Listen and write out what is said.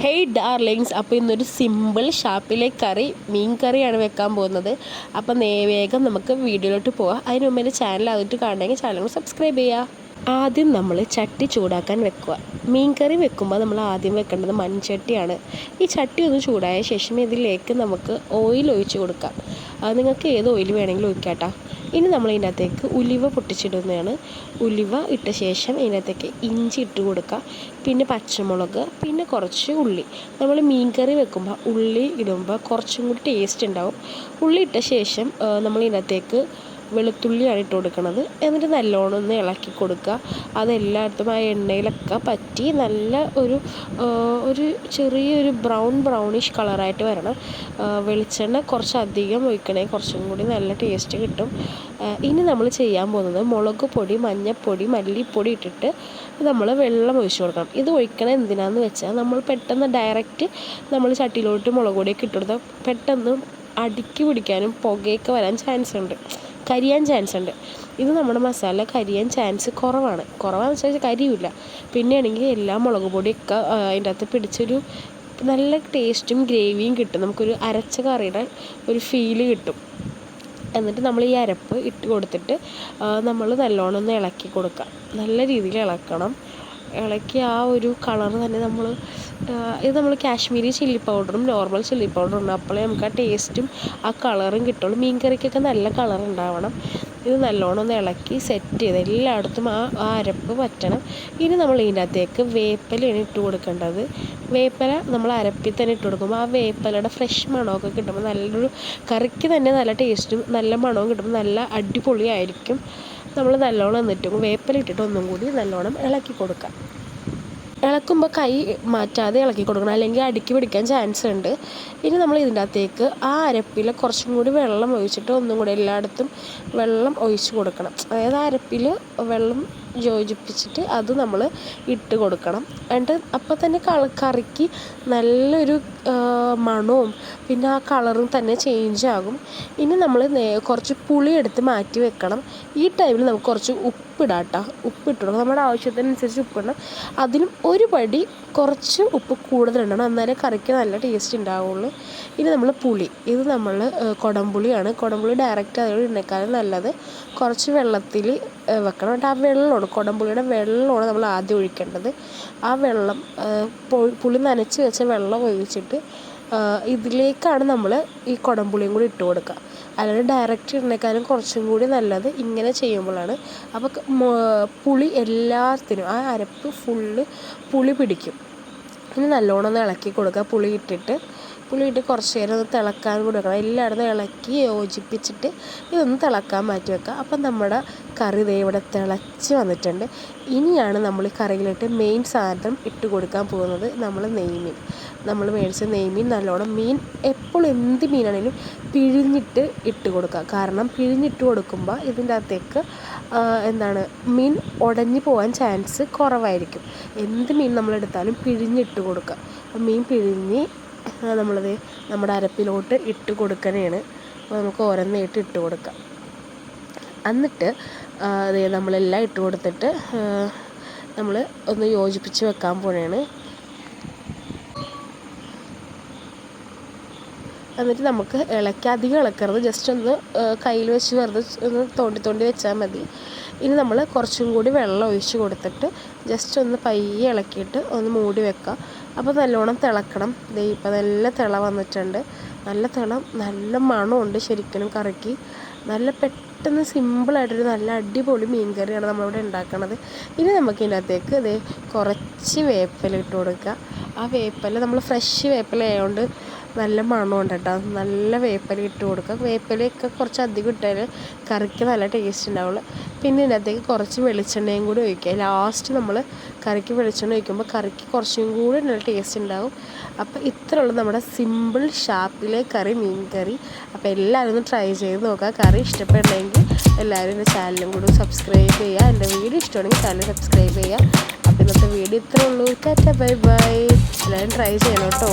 Hey darlings അപ്പോൾ ഇന്നൊരു simple ഷാപ്പിലെ കറി മീൻ കറിയാണ് വെക്കാൻ പോകുന്നത്. അപ്പോൾ നേ വേഗം നമുക്ക് വീഡിയോയിലോട്ട് പോവാം. അതിന് മുമ്പ് എന്റെ ചാനൽ ആദ്യമായിട്ട് കാണണമെങ്കിൽ ചാനൽ സബ്സ്ക്രൈബ് ചെയ്യുക ആദ്യം നമ്മൾ ചട്ടി ചൂടാക്കാൻ വെക്കുക. മീൻ കറി വെക്കുമ്പോൾ നമ്മൾ ആദ്യം വെക്കേണ്ടത് മൺചട്ടിയാണ്. ഈ ചട്ടി ഒന്ന് ചൂടായ ശേഷം ഇതിലേക്ക് നമുക്ക് ഓയിൽ ഒഴിച്ച് കൊടുക്കാം. നിങ്ങൾക്ക് ഏത് ഓയിൽ വേണമെങ്കിലും ഒഴിക്കാം ഇനി നമ്മൾ ഇതിനകത്തേക്ക് ഉലിവ പൊട്ടിച്ചിടുന്നതാണ്. ഉലിവ ഇട്ട ശേഷം ഇതിനകത്തേക്ക് ഇഞ്ചി ഇട്ട് കൊടുക്കുക. പിന്നെ പച്ചമുളക് പിന്നെ കുറച്ച് ഉള്ളി. നമ്മൾ മീൻ കറി വെക്കുമ്പോൾ ഉള്ളി ഇടുമ്പോൾ കുറച്ചും കൂടി ടേസ്റ്റ് ഉണ്ടാവും. ഉള്ളി ഇട്ട ശേഷം നമ്മൾ ഇതിനകത്തേക്ക് വെളുത്തുള്ളിയാണ് ഇട്ട് കൊടുക്കുന്നത് എന്നിട്ട് നല്ലോണം ഒന്ന് ഇളക്കി കൊടുക്കുക. അതെല്ലായിടത്തും ആ എണ്ണയിലൊക്കെ പറ്റി നല്ല ഒരു ഒരു ചെറിയൊരു ബ്രൗൺ ബ്രൗണിഷ് കളറായിട്ട് വരണം. വെളിച്ചെണ്ണ കുറച്ചധികം ഒഴിക്കണേ. കുറച്ചും കൂടി നല്ല ടേസ്റ്റ് കിട്ടും. ഇനി നമ്മൾ ചെയ്യാൻ പോകുന്നത് മുളക് പൊടി മഞ്ഞൾപ്പൊടി മല്ലിപ്പൊടി ഇട്ടിട്ട് നമ്മൾ വെള്ളം ഒഴിച്ചു കൊടുക്കണം. ഇത് ഒഴിക്കണത് എന്തിനാന്ന് വെച്ചാൽ നമ്മൾ പെട്ടെന്ന് ഡയറക്റ്റ് നമ്മൾ ചട്ടിയിലോട്ട് മുളക് പൊടിയൊക്കെ ഇട്ടുകൊടുത്താൽ പെട്ടെന്ന് അടുക്കി പിടിക്കാനും പുകയൊക്കെ വരാൻ ചാൻസ് ഉണ്ട്. കരിയാൻ ചാൻസ് ഉണ്ട്. ഇത് നമ്മുടെ മസാല കരിയാൻ ചാൻസ് കുറവാണ്. കുറവാണെന്ന് വെച്ചാൽ കരിയില്ല. പിന്നെയാണെങ്കിൽ എല്ലാ മുളക് പൊടിയൊക്കെ അതിന്റെ അകത്ത് പിടിച്ചൊരു നല്ല ടേസ്റ്റും ഗ്രേവിയും കിട്ടും. നമുക്കൊരു അരച്ച കറിയുടെ ഒരു ഫീൽ കിട്ടും. എന്നിട്ട് നമ്മൾ ഈ അരപ്പ് ഇട്ട് കൊടുത്തിട്ട് നമ്മൾ നല്ലോണം ഒന്ന് ഇളക്കി കൊടുക്കുക. നല്ല രീതിയിൽ ഇളക്കണം. ഇളക്കി ആ ഒരു കളർ തന്നെ നമ്മൾ ഇത് നമ്മൾ കാശ്മീരി ചില്ലി പൗഡറും നോർമൽ ചില്ലി പൗഡറും ഉണ്ട്. അപ്പോഴേ നമുക്ക് ആ ടേസ്റ്റും ആ കളറും കിട്ടുള്ളൂ. മീൻ കറിക്കൊക്കെ നല്ല കളർ ഉണ്ടാവണം. ഇത് നല്ലോണം ഒന്ന് ഇളക്കി സെറ്റ് ചെയ്ത് എല്ലായിടത്തും ആ അരപ്പ് പറ്റണം. ഇനി നമ്മൾ ഇതിന്റെ അകത്തേക്ക് വേപ്പിലയാണ് ഇട്ട് കൊടുക്കേണ്ടത്. വേപ്പില നമ്മൾ അരപ്പിൽ തന്നെ ഇട്ട് കൊടുക്കുമ്പോൾ ആ വേപ്പിലയുടെ ഫ്രഷ് മണമൊക്കെ കിട്ടുമ്പോൾ നല്ലൊരു കറിക്ക് തന്നെ നല്ല ടേസ്റ്റും നല്ല മണവും കിട്ടുമ്പോൾ നല്ല അടിപൊളിയായിരിക്കും. നമ്മൾ നല്ലോണം എന്നിട്ട് വേപ്പില ഇട്ടിട്ട് ഒന്നും കൂടി നല്ലോണം ഇളക്കി കൊടുക്കാം. ഇളക്കുമ്പോൾ കൈ മാറ്റാതെ ഇളക്കി കൊടുക്കണം. അല്ലെങ്കിൽ അടുക്കി പിടിക്കാൻ ചാൻസ് ഉണ്ട്. ഇനി നമ്മൾ ഇതിന്റെ അകത്തേക്ക് ആ അരപ്പിൽ കുറച്ചും കൂടി വെള്ളം ഒഴിച്ചിട്ട് ഒന്നും കൂടി എല്ലായിടത്തും വെള്ളം ഒഴിച്ച് കൊടുക്കണം. അതായത് അരപ്പിൽ വെള്ളം യോജിപ്പിച്ചിട്ട് അത് നമ്മൾ ഇട്ട് കൊടുക്കണം. എന്നിട്ട് അപ്പം തന്നെ കറിക്ക് നല്ലൊരു മണവും പിന്നെ ആ കളറും തന്നെ ചേഞ്ച് ആകും. ഇനി നമ്മൾ കുറച്ച് പുളി എടുത്ത് മാറ്റി വെക്കണം. ഈ ടൈമിൽ നമുക്ക് കുറച്ച് ഉപ്പിടാം കേട്ടോ ഉപ്പിട്ട് നമ്മുടെ ആവശ്യത്തിനനുസരിച്ച് ഉപ്പിടണം അതിലും ഒരു പടി കുറച്ച് ഉപ്പ് കൂടുതലിടണം എന്നാലേ കറിക്ക് നല്ല ടേസ്റ്റ് ഉണ്ടാവുള്ളൂ. ഇനി നമ്മൾ പുളി. ഇത് നമ്മൾ കുടംപുളിയാണ് കുടംപുളി ഡയറക്റ്റ് അതിലൂടെ ഇണക്കാനും നല്ലത് കുറച്ച് വെള്ളത്തിൽ വെക്കണം. എന്നിട്ട് ആ വെള്ളമാണ് കുടംപുളിയുടെ വെള്ളമാണ് നമ്മൾ ആദ്യം ഒഴിക്കേണ്ടത്. ആ വെള്ളം പുളി നനച്ച് വെച്ച വെള്ളം ഒഴിച്ചിട്ട് ഇതിലേക്കാണ് നമ്മൾ ഈ കുടംപുളിയും കൂടി ഇട്ട് കൊടുക്കുക അല്ലാതെ ഡയറക്റ്റ് ഇടുന്നേക്കാളും കുറച്ചും കൂടി നല്ലത് ഇങ്ങനെ ചെയ്യുമ്പോഴാണ്. അപ്പോൾ പുളി എല്ലാത്തിനും ആ അരപ്പ് ഫുള്ള് പുളി പിടിക്കും. ഇനി നല്ലോണം ഒന്ന് ഇളക്കി കൊടുക്കുക പുളി ഇട്ടിട്ട്. പുളി ഇട്ട് കുറച്ച് നേരം ഒന്ന് തിളക്കാൻ കൊടുക്കണം എല്ലായിടത്തും ഇളക്കി യോജിപ്പിച്ചിട്ട് ഇതൊന്ന് തിളക്കാൻ മാറ്റി വെക്കുക. അപ്പം നമ്മുടെ കറി ദേ ഇവിടെ തിളച്ച് വന്നിട്ടുണ്ട്. ഇനിയാണ് നമ്മൾ ഈ കറിയിലിട്ട് മെയിൻ സാധനം ഇട്ട് കൊടുക്കാൻ പോകുന്നത് നമ്മൾ നെയ്മീൻ. നമ്മൾ മേടിച്ച നെയ്മീൻ നല്ലോണം മീൻ എപ്പോഴും എന്ത് മീനാണെങ്കിലും പിഴിഞ്ഞിട്ട് ഇട്ട് കൊടുക്കുക. കാരണം പിഴിഞ്ഞിട്ട് കൊടുക്കുമ്പോൾ ഇതിന്റെ അകത്തേക്ക് എന്താണ് മീൻ ഉടഞ്ഞു പോകാൻ ചാൻസ് കുറവായിരിക്കും. എന്ത് മീൻ നമ്മളെടുത്താലും പിഴിഞ്ഞിട്ട് കൊടുക്കുക. മീൻ പിഴിഞ്ഞ് നമ്മളത് നമ്മുടെ അരപ്പിലോട്ട് ഇട്ട് കൊടുക്കണേണ്. അപ്പോൾ നമുക്ക് ഓരോന്നായിട്ട് ഇട്ട് കൊടുക്കാം. എന്നിട്ട് അത് നമ്മളെല്ലാം ഇട്ട് കൊടുത്തിട്ട് നമ്മൾ ഒന്ന് യോജിപ്പിച്ച് വെക്കാൻ പോണേണ്. എന്നിട്ട് നമുക്ക് ഇളക്കി അധികം ഇളക്കരുത്. ജസ്റ്റ് ഒന്ന് കയ്യിൽ വെച്ച് വെറുതെ ഒന്ന് തോണ്ടി തോണ്ടി വെച്ചാൽ മതി. ഇനി നമ്മൾ കുറച്ചും കൂടി വെള്ളം ഒഴിച്ച് കൊടുത്തിട്ട് ജസ്റ്റ് ഒന്ന് പയ്യെ ഇളക്കിയിട്ട് ഒന്ന് മൂടി വെക്കുക അപ്പോൾ നല്ലോണം തിളക്കണം. ദേ ഇപ്പം നല്ല തിള വന്നിട്ടുണ്ട്. നല്ല തിള നല്ല മണമുണ്ട് ശരിക്കും കറിക്ക്. നല്ല പെട്ടെന്ന് സിമ്പിളായിട്ടൊരു നല്ല അടിപൊളി മീൻ കറിയാണ് നമ്മളിവിടെ ഉണ്ടാക്കണത്. ഇനി നമുക്ക് ഇതിനകത്തേക്ക് ഇത് കുറച്ച് വേപ്പില ഇട്ട് കൊടുക്കുക. ആ വേപ്പില നമ്മൾ ഫ്രഷ് വേപ്പില ആയതുകൊണ്ട് നല്ല മണമുണ്ട് കേട്ടോ. നല്ല വേപ്പില ഇട്ട് കൊടുക്കുക. വേപ്പിലയൊക്കെ കുറച്ച് അധികം ഇട്ടാൽ കറിക്ക് നല്ല ടേസ്റ്റ് ഉണ്ടാവുള്ളൂ. പിന്നെ ഇതിനകത്തേക്ക് കുറച്ച് വെളിച്ചെണ്ണയും കൂടി ഒഴിക്കുക. ലാസ്റ്റ് നമ്മൾ കറിക്ക് വെളിച്ചെണ്ണ ഒഴിക്കുമ്പോൾ കറിക്ക് കുറച്ചും കൂടി നല്ല ടേസ്റ്റ് ഉണ്ടാവും. അപ്പോൾ ഇത്ര ഉള്ളൂ നമ്മുടെ സിമ്പിൾ ഷാപ്പിലെ കറി മീൻ കറി. അപ്പോൾ എല്ലാവരും ഒന്ന് ട്രൈ ചെയ്ത് നോക്കുക. കറി ഇഷ്ടപ്പെടണമെങ്കിൽ എല്ലാവരും എന്റെ ചാനലും കൂടി സബ്സ്ക്രൈബ് ചെയ്യുക. എന്റെ വീഡിയോ ഇഷ്ടമാണെങ്കിൽ ചാനൽ സബ്സ്ക്രൈബ് ചെയ്യുക. അപ്പോൾ ഇന്നത്തെ വീഡിയോ ഇത്രേ ഉള്ളൂ. ടാറ്റ ബൈ ബൈ എല്ലാവരും ട്രൈ ചെയ്യണം കേട്ടോ.